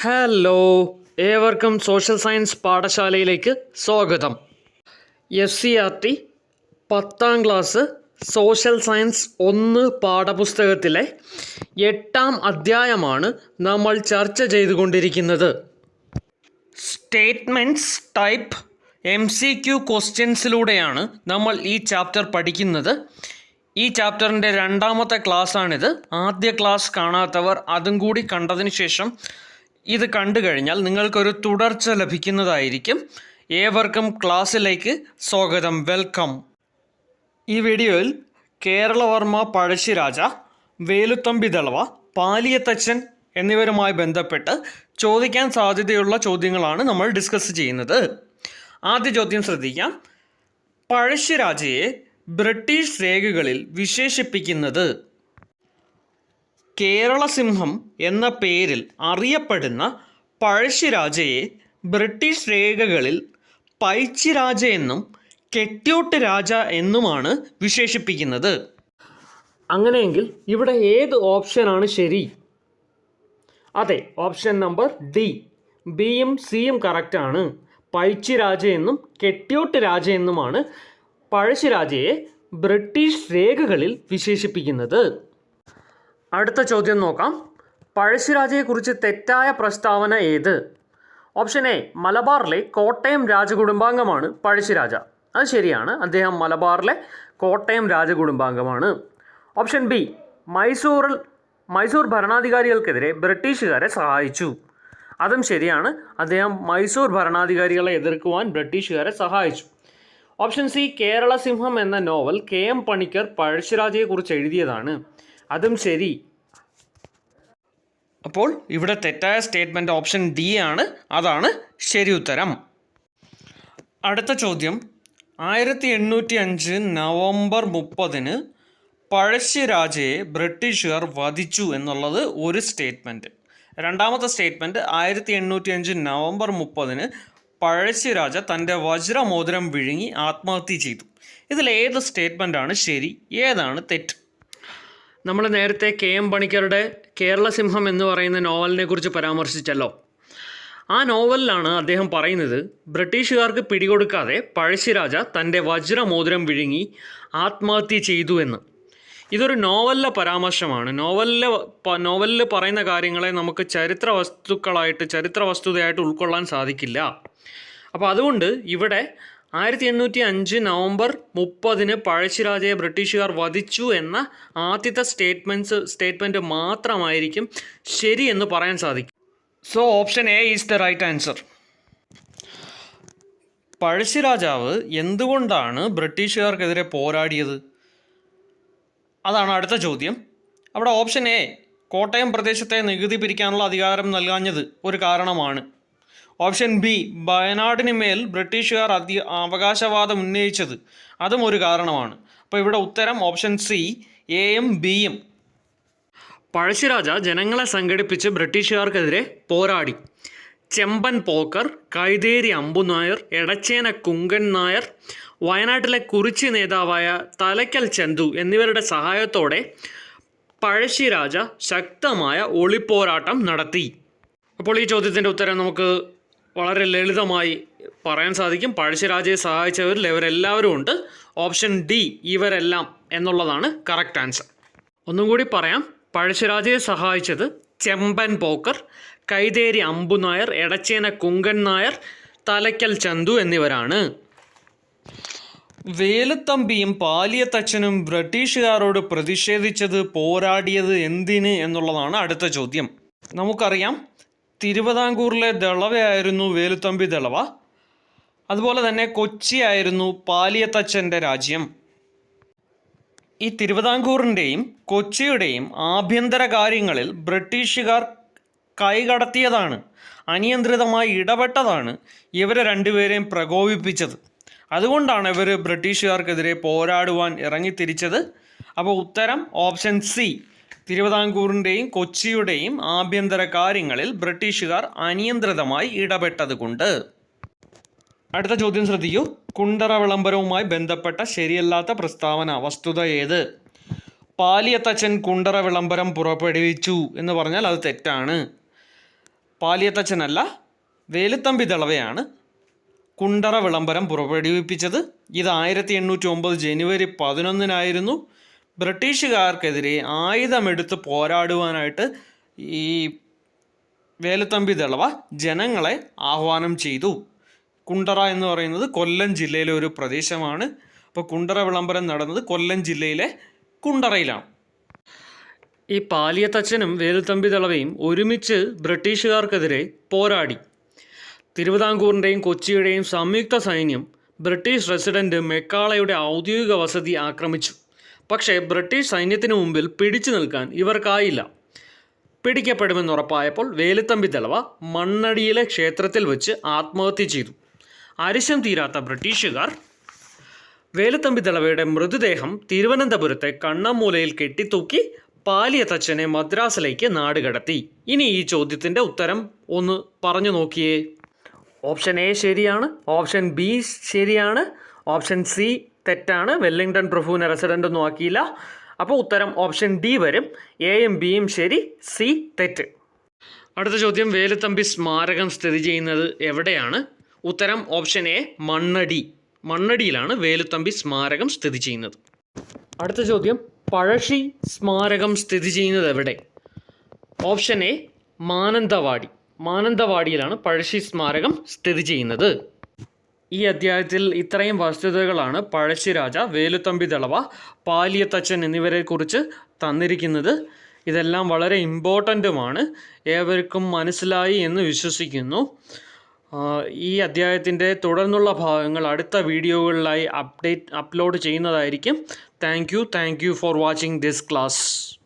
Hello ഏവർക്കും social science പാഠശാലയിലേക്ക് സ്വാഗതം. എസ് സി ആർ ടി പത്താം ക്ലാസ് സോഷ്യൽ സയൻസ് ഒന്ന് പാഠപുസ്തകത്തിലെ എട്ടാം അധ്യായമാണ് നമ്മൾ ചർച്ച ചെയ്തുകൊണ്ടിരിക്കുന്നത്. Statements type M C Q ക്വസ്റ്റ്യൻസിലൂടെയാണ് നമ്മൾ ഈ ചാപ്റ്റർ പഠിക്കുന്നത്. ഈ ചാപ്റ്ററിന്റെ രണ്ടാമത്തെ ക്ലാസ്സാണിത് ആദ്യ ക്ലാസ് കാണാത്തവർ അതും കൂടി കണ്ടതിന് ശേഷം ഇത് കണ്ടു കഴിഞ്ഞാൽ നിങ്ങൾക്കൊരു തുടർച്ച ലഭിക്കുന്നതായിരിക്കും. ഏവർക്കും ക്ലാസ്സിലേക്ക് സ്വാഗതം. വെൽക്കം. ഈ വീഡിയോയിൽ കേരളവർമ്മ പഴശ്ശിരാജ വേലുത്തമ്പി ദളവ പാലിയത്തച്ഛൻ എന്നിവരുമായി ബന്ധപ്പെട്ട് ചോദിക്കാൻ സാധ്യതയുള്ള ചോദ്യങ്ങളാണ് നമ്മൾ ഡിസ്കസ് ചെയ്യുന്നത്. ആദ്യ ചോദ്യം ശ്രദ്ധിക്കാം. പഴശ്ശിരാജയെ ബ്രിട്ടീഷ് രേഖകളിൽ വിശേഷിപ്പിക്കുന്നത് കേരളസിംഹം എന്ന പേരിൽ അറിയപ്പെടുന്ന പഴശ്ശിരാജയെ ബ്രിട്ടീഷ് രേഖകളിൽ പൈച്ചിരാജ എന്നും കെട്ട്യോട്ട് രാജ എന്നുമാണ് വിശേഷിപ്പിക്കുന്നത്. അങ്ങനെയെങ്കിൽ ഇവിടെ ഏത് ഓപ്ഷനാണ് ശരി? അതെ ഓപ്ഷൻ നമ്പർ ഡി. ബിയും സിയും കറക്റ്റാണ് പൈച്ചി രാജ എന്നും കെട്ട്യോട്ട് രാജ എന്നുമാണ് പഴശ്ശിരാജയെ ബ്രിട്ടീഷ് രേഖകളിൽ വിശേഷിപ്പിക്കുന്നത്. അടുത്ത ചോദ്യം നോക്കാം. പഴശ്ശിരാജയെക്കുറിച്ച് തെറ്റായ പ്രസ്താവന ഏത്? ഓപ്ഷൻ എ മലബാറിലെ കോട്ടയം രാജകുടുംബാംഗമാണ് പഴശ്ശിരാജ. അത് ശരിയാണ് അദ്ദേഹം മലബാറിലെ കോട്ടയം രാജകുടുംബാംഗമാണ്. ഓപ്ഷൻ ബി മൈസൂറിൽ മൈസൂർ ഭരണാധികാരികൾക്കെതിരെ ബ്രിട്ടീഷുകാരെ സഹായിച്ചു. അതും ശരിയാണ് അദ്ദേഹം മൈസൂർ ഭരണാധികാരികളെ എതിർക്കുവാൻ ബ്രിട്ടീഷുകാരെ സഹായിച്ചു. ഓപ്ഷൻ സി കേരള സിംഹം എന്ന നോവൽ കെ എം പണിക്കർ പഴശ്ശിരാജയെക്കുറിച്ച് എഴുതിയതാണ്. അതും ശരി. അപ്പോൾ ഇവിടെ തെറ്റായ സ്റ്റേറ്റ്മെന്റ് ഓപ്ഷൻ ഡി ആണ്. അതാണ് ശരി ഉത്തരം. അടുത്ത ചോദ്യം. ആയിരത്തി എണ്ണൂറ്റി അഞ്ച് നവംബർ മുപ്പതിന് പഴശ്ശിരാജയെ ബ്രിട്ടീഷുകാർ വധിച്ചു എന്നുള്ളത് ഒരു സ്റ്റേറ്റ്മെന്റ് രണ്ടാമത്തെ സ്റ്റേറ്റ്മെന്റ് ആയിരത്തി എണ്ണൂറ്റി അഞ്ച് നവംബർ മുപ്പതിന് പഴശ്ശിരാജ തന്റെ വജ്രമോതിരം വിഴുങ്ങി ആത്മഹത്യ ചെയ്തു. ഇതിൽ ഏത് സ്റ്റേറ്റ്മെന്റാണ് ശരി ഏതാണ് തെറ്റ്? നമ്മൾ നേരത്തെ കെ എം പണിക്കരുടെ കേരളസിംഹം എന്ന് പറയുന്ന നോവലിനെ കുറിച്ച് പരാമർശിച്ചല്ലോ. ആ നോവലിലാണ് അദ്ദേഹം പറയുന്നത് ബ്രിട്ടീഷുകാർക്ക് പിടികൊടുക്കാതെ പഴശ്ശിരാജ തന്റെ വജ്രമോതിരം വിഴുങ്ങി ആത്മഹത്യ ചെയ്തു എന്ന്. ഇതൊരു നോവലിലെ പരാമർശമാണ്. നോവലിലെ നോവലിൽ പറയുന്ന കാര്യങ്ങളെ നമുക്ക് ചരിത്ര വസ്തുക്കളായിട്ട് ചരിത്ര വസ്തുതയായിട്ട് ഉൾക്കൊള്ളാൻ സാധിക്കില്ല. അപ്പോൾ അതുകൊണ്ട് ഇവിടെ ആയിരത്തി എണ്ണൂറ്റി അഞ്ച് നവംബർ മുപ്പതിന് പഴശ്ശിരാജയെ ബ്രിട്ടീഷുകാർ വധിച്ചു എന്ന ആദ്യത്തെ സ്റ്റേറ്റ്മെന്റ്സ് സ്റ്റേറ്റ്മെന്റ് മാത്രമായിരിക്കും ശരി എന്ന് പറയാൻ സാധിക്കും. So option A is the right answer പഴശ്ശിരാജാവ് എന്തുകൊണ്ടാണ് ബ്രിട്ടീഷുകാർക്കെതിരെ പോരാടിയത്? അതാണ് അടുത്ത ചോദ്യം. അവിടെ ഓപ്ഷൻ എ കോട്ടയം പ്രദേശത്തെ നികുതി പിരിക്കാനുള്ള അധികാരം നൽകാഞ്ഞത് ഒരു കാരണമാണ്. ഓപ്ഷൻ ബി വയനാടിന് മേൽ ബ്രിട്ടീഷുകാർ അതി അവകാശവാദം ഉന്നയിച്ചത്. അതും ഒരു കാരണമാണ്. അപ്പോൾ ഇവിടെ ഉത്തരം ഓപ്ഷൻ സി എയും ബിയും പഴശ്ശിരാജ ജനങ്ങളെ സംഘടിപ്പിച്ച് ബ്രിട്ടീഷുകാർക്കെതിരെ പോരാടി. ചെമ്പൻ പോക്കർ കൈതേരി അമ്പുനായർ എടച്ചേന കുങ്കൻ നായർ വയനാട്ടിലെ കുറിച്ചി നേതാവായ തലയ്ക്കൽ ചന്തു എന്നിവരുടെ സഹായത്തോടെ പഴശ്ശിരാജ ശക്തമായ ഒളിപ്പോരാട്ടം നടത്തി. അപ്പോൾ ഈ ചോദ്യത്തിന്റെ ഉത്തരം നമുക്ക് വളരെ ലളിതമായി പറയാൻ സാധിക്കും. പഴശ്ശിരാജയെ സഹായിച്ചവരിൽ ഇവരെല്ലാവരും ഉണ്ട്. ഓപ്ഷൻ ഡി ഇവരെല്ലാം എന്നുള്ളതാണ് കറക്റ്റ് ആൻസർ. ഒന്നും കൂടി പറയാം. പഴശ്ശിരാജയെ സഹായിച്ചത് ചെമ്പൻ പോക്കർ കൈതേരി അമ്പുനായർ എടച്ചേന കുങ്കൻ നായർ തലയ്ക്കൽ ചന്തു എന്നിവരാണ്. വേലുത്തമ്പിയും പാലിയത്തച്ഛനും ബ്രിട്ടീഷുകാരോട് പ്രതിഷേധിച്ചത് പോരാടിയത് എന്തിന് എന്നുള്ളതാണ് അടുത്ത ചോദ്യം. നമുക്കറിയാം തിരുവിതാംകൂറിലെ ദളവയായിരുന്നു വേലുത്തമ്പി ദളവ. അതുപോലെ തന്നെ കൊച്ചിയായിരുന്നു പാലിയത്തച്ഛന്റെ രാജ്യം. ഈ തിരുവിതാംകൂറിന്റെയും കൊച്ചിയുടെയും ആഭ്യന്തര കാര്യങ്ങളിൽ ബ്രിട്ടീഷുകാർ കൈകടത്തിയതാണ്. അനിയന്ത്രിതമായി ഇടപെട്ടതാണ് ഇവരെ രണ്ടുപേരെയും പ്രകോപിപ്പിച്ചത്. അതുകൊണ്ടാണ് ഇവർ ബ്രിട്ടീഷുകാർക്കെതിരെ പോരാടുവാൻ ഇറങ്ങിത്തിരിച്ചത്. അപ്പോൾ ഉത്തരം ഓപ്ഷൻ സി. തിരുവിതാംകൂറിന്റെയും കൊച്ചിയുടെയും ആഭ്യന്തര കാര്യങ്ങളിൽ ബ്രിട്ടീഷുകാർ അനിയന്ത്രിതമായി ഇടപെട്ടതുകൊണ്ട്. അടുത്ത ചോദ്യം ശ്രദ്ധിക്കൂ. കുണ്ടറ വിളംബരവുമായി ബന്ധപ്പെട്ട ശരിയല്ലാത്ത പ്രസ്താവന വസ്തുത ഏത്? പാലിയത്തച്ഛൻ കുണ്ടറ വിളംബരം പുറപ്പെടുവിച്ചു എന്ന് പറഞ്ഞാൽ അത് തെറ്റാണ്. പാലിയത്തച്ഛനല്ല വേലുത്തമ്പി ദളവയാണ് കുണ്ടറ വിളംബരം പുറപ്പെടുവിപ്പിച്ചത്. ഇത് ആയിരത്തി എണ്ണൂറ്റി ഒമ്പത് ജനുവരി പതിനൊന്നിനായിരുന്നു. ബ്രിട്ടീഷുകാർക്കെതിരെ ആയുധമെടുത്ത് പോരാടുവാനായിട്ട് ഈ വേലത്തമ്പി ദളവ ജനങ്ങളെ ആഹ്വാനം ചെയ്തു. കുണ്ടറ എന്ന് പറയുന്നത് കൊല്ലം ജില്ലയിലെ ഒരു പ്രദേശമാണ്. അപ്പോൾ കുണ്ടറ വിളംബരം നടന്നത് കൊല്ലം ജില്ലയിലെ കുണ്ടറയിലാണ്. ഈ പാലിയത്തച്ഛനും വേലുത്തമ്പി ദളവയും ഒരുമിച്ച് ബ്രിട്ടീഷുകാർക്കെതിരെ പോരാടി. തിരുവിതാംകൂറിന്റെയും കൊച്ചിയുടെയും സംയുക്ത സൈന്യം ബ്രിട്ടീഷ് റെസിഡന്റ് മെക്കാളയുടെ ഔദ്യോഗിക വസതി ആക്രമിച്ചു. പക്ഷേ ബ്രിട്ടീഷ് സൈന്യത്തിന് മുമ്പിൽ പിടിച്ചു നിൽക്കാൻ ഇവർക്കായില്ല. പിടിക്കപ്പെടുമെന്ന് ഉറപ്പായപ്പോൾ വേലുത്തമ്പി ദളവ മണ്ണടിയിലെ ക്ഷേത്രത്തിൽ വെച്ച് ആത്മഹത്യ ചെയ്തു. അരിശം തീരാത്ത ബ്രിട്ടീഷുകാർ വേലുത്തമ്പി ദളവയുടെ മൃതദേഹം തിരുവനന്തപുരത്തെ കണ്ണമ്മൂലയിൽ കെട്ടിത്തൂക്കി പാലിയത്തച്ഛനെ മദ്രാസിലേക്ക് നാടുകടത്തി. ഇനി ഈ ചോദ്യത്തിന്റെ ഉത്തരം ഒന്ന് പറഞ്ഞു നോക്കിയേ. ഓപ്ഷൻ എ ശരിയാണ് ഓപ്ഷൻ ബി ശരിയാണ് ഓപ്ഷൻ സി തെറ്റാണ്. വെല്ലിംഗ്ടൺ പ്രഭുവിനെ റെസിഡന്റ് ഒന്നും ആക്കിയില്ല. അപ്പോൾ ഉത്തരം ഓപ്ഷൻ ഡി വരും. എയും ബിയും ശരി സി തെറ്റ്. അടുത്ത ചോദ്യം വേലുത്തമ്പി സ്മാരകം സ്ഥിതി ചെയ്യുന്നത് എവിടെയാണ്? ഉത്തരം ഓപ്ഷൻ എ മണ്ണടി. മണ്ണടിയിലാണ് വേലുത്തമ്പി സ്മാരകം സ്ഥിതി ചെയ്യുന്നത്. അടുത്ത ചോദ്യം പഴശ്ശി സ്മാരകം സ്ഥിതി ചെയ്യുന്നത് എവിടെ? Option A Mananthavady. മാനന്തവാടിയിലാണ് പഴശ്ശി സ്മാരകം സ്ഥിതി ചെയ്യുന്നത്. ഈ അധ്യായത്തിൽ ഇത്രയും വസ്തുതകളാണ് പഴശ്ശിരാജ വേലുത്തമ്പി ദളവ പാലിയത്തച്ഛൻ എന്നിവരെ കുറിച്ച് തന്നിരിക്കുന്നത്. ഇതെല്ലാം വളരെ ഇമ്പോർട്ടന്റുമാണ് ഏവർക്കും മനസ്സിലായി എന്ന് വിശ്വസിക്കുന്നു. ഈ അധ്യായത്തിന്റെ തുടർന്നുള്ള ഭാഗങ്ങൾ അടുത്ത വീഡിയോകളിലായി അപ്ഡേറ്റ് അപ്ലോഡ് ചെയ്യുന്നതായിരിക്കും. Thank you thank you for watching this class.